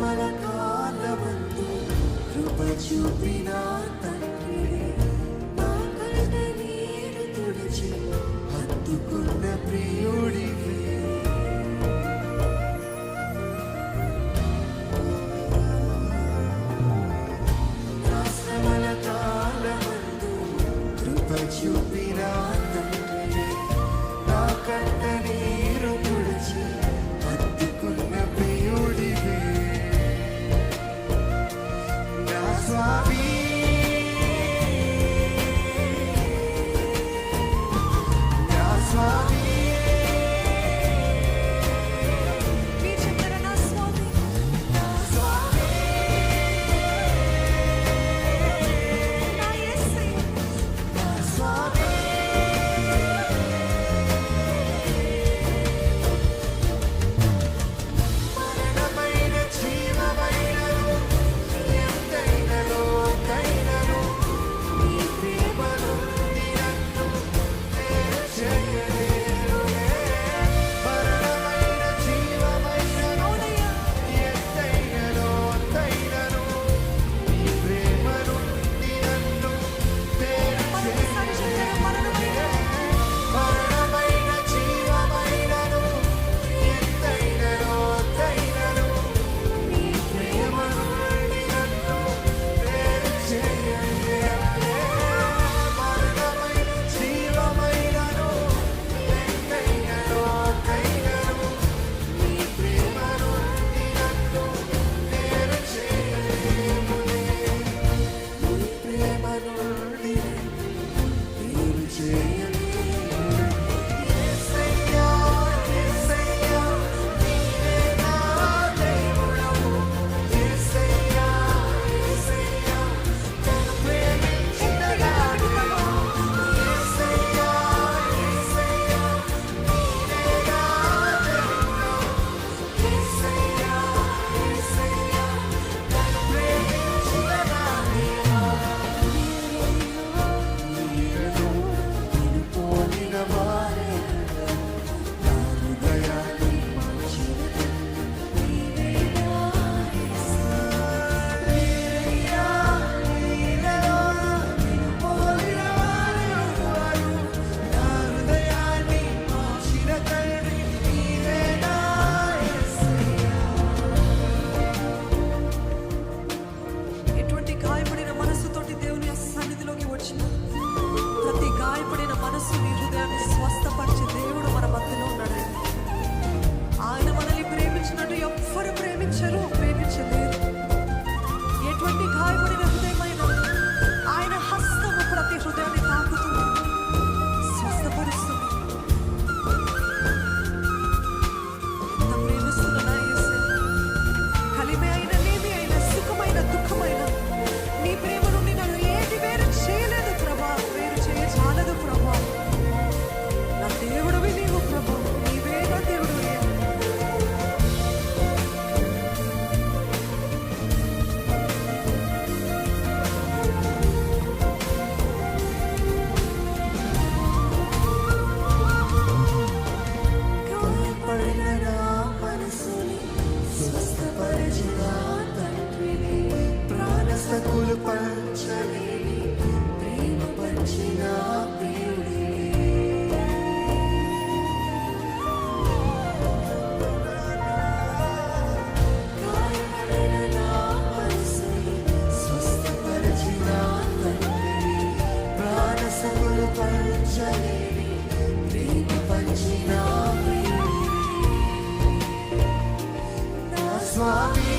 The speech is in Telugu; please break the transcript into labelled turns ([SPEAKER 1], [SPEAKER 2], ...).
[SPEAKER 1] మన కాళ్ళ వంతు కృప చూపిన తండ్రి నా కళ్ళ నీరు తుడిచి హత్తుకున్న see me. Swami.